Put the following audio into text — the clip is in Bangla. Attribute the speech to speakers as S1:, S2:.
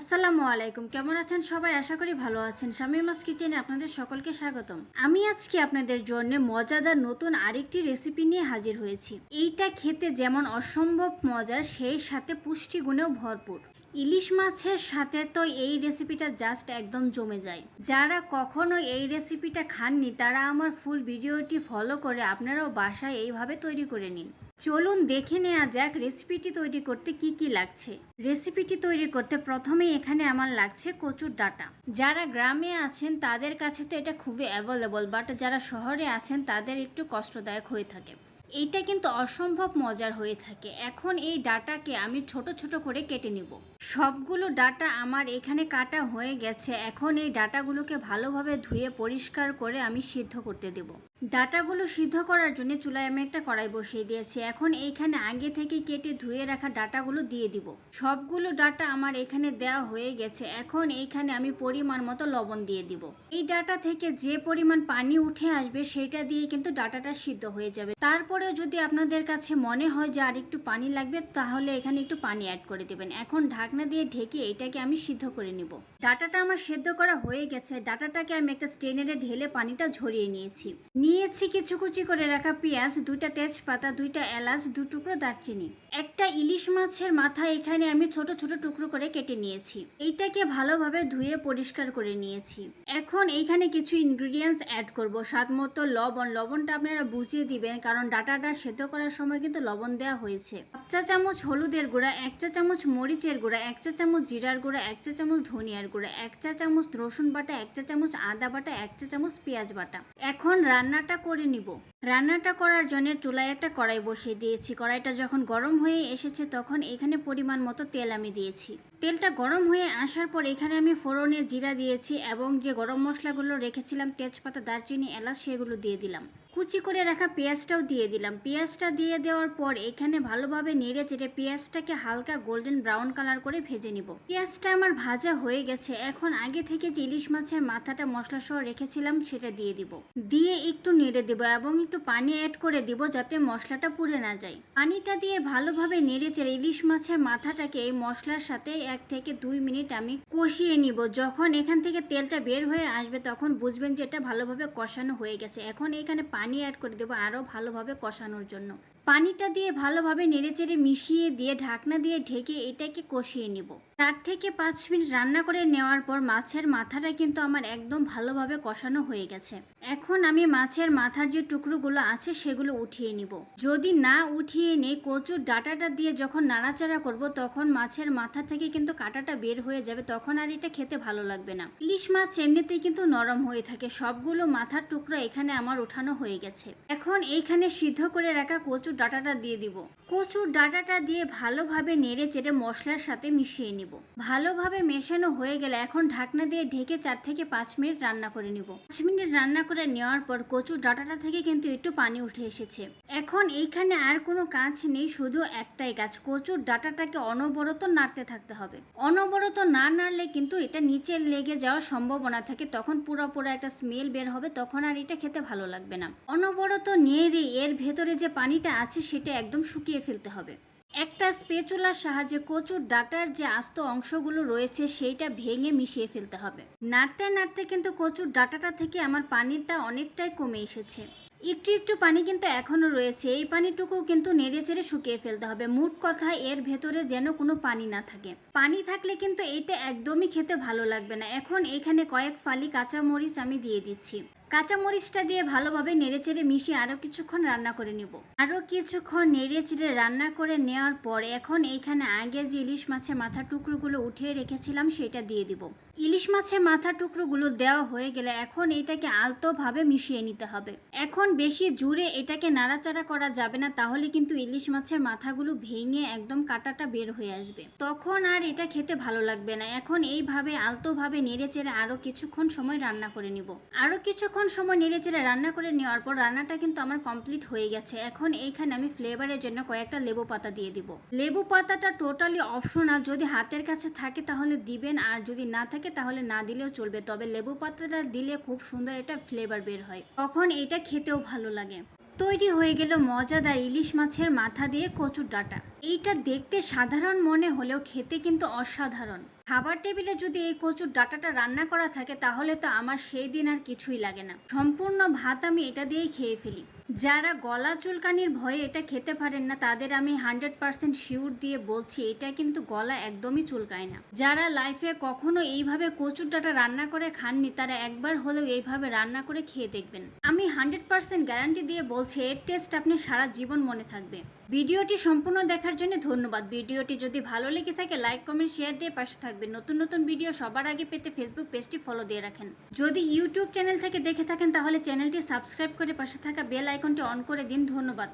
S1: আসসালামু আলাইকুম। কেমন আছেন সবাই? আশা করি ভালো আছেন। শামির মাস কিচেনে আপনাদের সকলকে স্বাগতম। আমি আজকে আপনাদের জন্য মজাদার নতুন আরেকটি রেসিপি নিয়ে হাজির হয়েছি। এইটা খেতে যেমন অসম্ভব মজার, সেই সাথে পুষ্টিগুণেও ভরপুর। ইলিশ মাছের সাথে তো এই রেসিপিটা জাস্ট একদম জমে যায়। যারা কখনো এই রেসিপিটা খাননি, তারা আমার ফুল ভিডিওটি ফলো করে আপনারাও বাসায় এইভাবে তৈরি করে নিন। চলুন দেখে নেওয়া যাক রেসিপিটি তৈরি করতে কি কি লাগছে। রেসিপিটি তৈরি করতে প্রথমে এখানে আমার লাগছে কচুর ডাটা। যারা গ্রামে আছেন, তাদের কাছে তো এটা খুবই অ্যাভেলেবল বাট যারা শহরে আছেন, তাদের একটু কষ্টদায়ক হয়ে থাকে। এইটা কিন্তু অসম্ভব মজার হয়ে থাকে। এখন এই ডাটাকে আমি ছোট ছোট করে কেটে নিব। সবগুলো ডাটা আমার এখানে কাটা হয়ে গেছে। এখন এই ডাটাগুলোকে ভালোভাবে ধুয়ে পরিষ্কার করে আমি সিদ্ধ করতে দেব। ডাটাগুলো সিদ্ধ করার জন্য চুলায় আমি একটা কড়াই বসিয়ে দিয়েছি। এখন এইখানে আগে থেকে কেটে ধুয়ে রাখা ডাটাগুলো দিয়ে দিব। সবগুলো ডাটা আমার এখানে দেওয়া হয়ে গেছে। এখন এইখানে আমি পরিমাণ মতো লবণ দিয়ে দিব। এই ডাটা থেকে যে পরিমাণ পানি উঠে আসবে সেটা দিয়ে কিন্তু ডাটাটা সিদ্ধ হয়ে যাবে। তারপরেও যদি আপনাদের কাছে মনে হয় যে আর একটু পানি লাগবে, তাহলে এখানে একটু পানি অ্যাড করে দেবেন। এখন ঢাকনা দিয়ে ঢেকে এটাকে আমি সিদ্ধ করে নিব। ডাটাটা আমার সেদ্ধ করা হয়ে গেছে। ডাটাটাকে আমি একটা স্টেনারে ঢেলে পানিটা ঝরিয়ে নিয়েছি। নিয়েছি কিছু কুচি করে রাখা পেঁয়াজ, দুইটা তেজপাতা, দুইটা এলাচ, দু টুকরো দারচিনি। একটা ইলিশ মাছের মাথা এখানে আমি ছোট ছোট টুকরো করে কেটে নিয়েছি। এইটাকে ভালোভাবে ধুয়ে পরিষ্কার করে নিয়েছি। এখন এইখানে কিছু ইনগ্রিডিয়েন্টস অ্যাড করব। স্বাদ মতো লবণ। লবণটা আপনারা বুঝিয়ে দিবেন, কারণ ডাটাটা সেদ্ধ করার সময় কিন্তু লবণ দেওয়া হয়েছে। এক চা চামচ হলুদের গুঁড়া, এক চা চামচ মরিচের গুঁড়া, এক চা চামচ জিরার গুঁড়া, এক চা চামচ ধনিয়ার গুঁড়া, এক চা চামচ রসুন বাটা, এক চা চামচ আদা বাটা, এক চা চামচ পেঁয়াজ বাটা। এখন রান্নাটা করে নিব। রান্নাটা করার জন্য চুলায় একটা কড়াই বসিয়ে দিয়েছি। কড়াইটা যখন গরম হয়ে এসেছে তখন এখানে পরিমাণ মতো তেল আমি দিয়েছি। তেলটা গরম হয়ে আসার পর এখানে আমি ফোড়নে জিরা দিয়েছি এবং যে গরম মশলাগুলো রেখেছিলাম, তেজপাতা, দারচিনি, এলাচ, সেগুলো দিয়ে দিলাম। কুচি করে রাখা পেঁয়াজটাও দিয়ে দিলাম। পেঁয়াজটা দিয়ে দেওয়ার পর এখানে ভালোভাবে নেড়ে চেড়ে পেঁয়াজটাকে হালকা গোল্ডেন ব্রাউন কালার করে ভেজে নিব। পেঁয়াজটা আমার ভাজা হয়ে গেছে। এখন আগে থেকে যে ইলিশ মাছের মাথাটা মশলা সহ রেখেছিলাম সেটা দিয়ে দিব। দিয়ে একটু নেড়ে দেব এবং একটু পানি অ্যাড করে দিব যাতে মশলাটা পুড়ে না যায়। পানিটা দিয়ে ভালোভাবে নেড়ে চেড়ে ইলিশ মাছের মাথাটাকে এই মশলার সাথে এক থেকে দুই মিনিট আমি কষিয়ে নিব। যখন এখান থেকে তেলটা বের হয়ে আসবে, তখন বুঝবেন যে এটা ভালোভাবে কষানো হয়ে গেছে। এখন এখানে পানি অ্যাড করে দেবো আরও ভালোভাবে কষানোর জন্য। পানিটা দিয়ে ভালোভাবে নেড়েচেড়ে মিশিয়ে দিয়ে ঢাকনা দিয়ে ঢেকে এটাকে কষিয়ে নিব। চার থেকে পাঁচ মিনিট রান্না করে নেওয়ার পর মাছের মাথাটা কিন্তু আমার একদম ভালোভাবে কষানো হয়ে গেছে। এখন আমি মাছের মাথার যে টুকরোগুলো আছে, সেগুলো উঠিয়ে নিব। যদি না উঠিয়ে নেই, কচুর ডাটাটা দিয়ে যখন নাড়াচাড়া করব, তখন মাছের মাথা থেকে কিন্তু কাঁটাটা বের হয়ে যাবে, তখন আর এটা খেতে ভালো লাগবে না। ইলিশ মাছ এমনিতেই কিন্তু নরম হয়ে থাকে। সবগুলো মাথার টুকরো এখানে আমার ওঠানো হয়ে গেছে। এখন এইখানে সিদ্ধ করে রাখা কচুর ডাটাটা দিয়ে দিব। কচুর ডাটাটা দিয়ে ভালোভাবে নেড়ে চেড়ে মশলার সাথে মিশিয়ে নিব। ভালোভাবে মেশানো হয়ে গেলে এখন ঢাকনা দিয়ে ঢেকে চার থেকে পাঁচ মিনিট রান্না করে নিব। পাঁচ মিনিট রান্না করে নেওয়ার পর কচুর ডাটাটা থেকে কিন্তু একটু পানি উঠে এসেছে। এখন এইখানে আর কোনো কাজ নেই, শুধু একটাই কাজ। কচুর ডাটাটাকে অনবরত নাড়তে থাকতে হবে। অনবরত না নাড়লে কিন্তু এটা নিচে লেগে যাওয়ার সম্ভাবনা থাকে। তখন পুরো পুরো একটা স্মেল বের হবে, তখন আর এটা খেতে ভালো লাগবে না। অনবরত নেড়ে এর ভেতরে যে পানিটা আছে, সেটা একদম শুকিয়ে ফেলতে হবে। একটা স্পেচুলার সাহায্যে কচুর ডাটার যে আস্ত অংশগুলো রয়েছে, সেইটা ভেঙে মিশিয়ে ফেলতে হবে। নাড়তে নাড়তে কিন্তু কচুর ডাটাটা থেকে আমার পানিটা অনেকটাই কমে এসেছে। একটু একটু পানি কিন্তু এখনও রয়েছে। এই পানিটুকু কিন্তু নেড়ে চেড়ে শুকিয়ে ফেলতে হবে। মোট কথা, এর ভেতরে যেন কোনো পানি না থাকে। পানি থাকলে কিন্তু এইটা একদমই খেতে ভালো লাগবে না। এখন এখানে কয়েক ফালি কাঁচামরিচ আমি দিয়ে দিচ্ছি। কাঁচামরিচটা দিয়ে ভালোভাবে নেড়েচেড়ে মিশিয়ে আরও কিছুক্ষণ রান্না করে নিব। আরও কিছুক্ষণ নেড়েচেড়ে রান্না করে নেওয়ার পর এখন এইখানে আগে যে ইলিশ মাছের মাথার টুকরোগুলো উঠিয়ে রেখেছিলাম সেটা দিয়ে দিব। ইলিশ মাছের মাথার টুকরোগুলো দেওয়া হয়ে গেলে এখন এটাকে আলতোভাবে মিশিয়ে নিতে হবে। এখন বেশি জুড়ে এটাকে নাড়াচাড়া করা যাবে না, তাহলে কিন্তু ইলিশ মাছের মাথাগুলো ভেঙে একদম কাটাটা বের হয়ে আসবে। তখন আর এটা খেতে ভালো লাগবে না। এখন এইভাবে আলতোভাবে নেড়ে চেড়ে আরও কিছুক্ষণ সময় রান্না করে নিব। আরও কিছুক্ষণ সময় নেড়েচেড়ে রান্না করে নেওয়ার পর রান্নাটা কিন্তু আমার কমপ্লিট হয়ে গেছে। এখন এইখানে আমি ফ্লেভারের জন্য কয়েকটা লেবু পাতা দিয়ে দিব। লেবু পাতাটা টোটালি অপশনাল যদি হাতের কাছে থাকে তাহলে দিবেন, আর যদি না থাকে তাহলে না দিলেও চলবে। তবে লেবু পাতাটা দিলে খুব সুন্দর এটা ফ্লেভার বের হয়। তখন এটা খেতেও ভালো লাগে। তৈরি হয়ে গেল মজাদার ইলিশ মাছের মাথা দিয়ে কচুর ডাটা। এইটা দেখতে সাধারণ মনে হলেও খেতে কিন্তু অসাধারণ। খাবার টেবিলে যদি এই কচুর ডাটাটা রান্না করা থাকে, তাহলে তো আমার সেই দিন আর কিছুই লাগে না। সম্পূর্ণ ভাত আমি এটা দিয়েই খেয়ে ফেলি। যারা গলা চুলকানির ভয়ে এটা খেতে পারেন না, তাদের আমি হান্ড্রেড পার্সেন্ট শিউর দিয়ে বলছি, এটা কিন্তু গলা একদমই চুলকায় না। যারা লাইফে কখনো এইভাবে কচুর ডাটা রান্না করে খাননি, তারা একবার হলেও এইভাবে রান্না করে খেয়ে দেখবেন। আমি হান্ড্রেড পার্সেন্ট গ্যারান্টি দিয়ে বলছি, এর টেস্ট আপনি সারা জীবন মনে থাকবে। ভিডিওটি সম্পূর্ণ দেখার জন্য ধন্যবাদ। ভিডিওটি যদি ভালো লেগে থাকে লাইক কমেন্ট শেয়ার দিয়ে পাশে থাকবে নতুন নতুন ভিডিও সবার আগে পেতে ফেসবুক পেজটি ফলো দিয়ে রাখেন। যদি ইউটিউব চ্যানেল থেকে দেখে থাকেন, তাহলে চ্যানেলটি সাবস্ক্রাইব করে পাশে থাকা বেল আইকনটি অন করে দিন। ধন্যবাদ।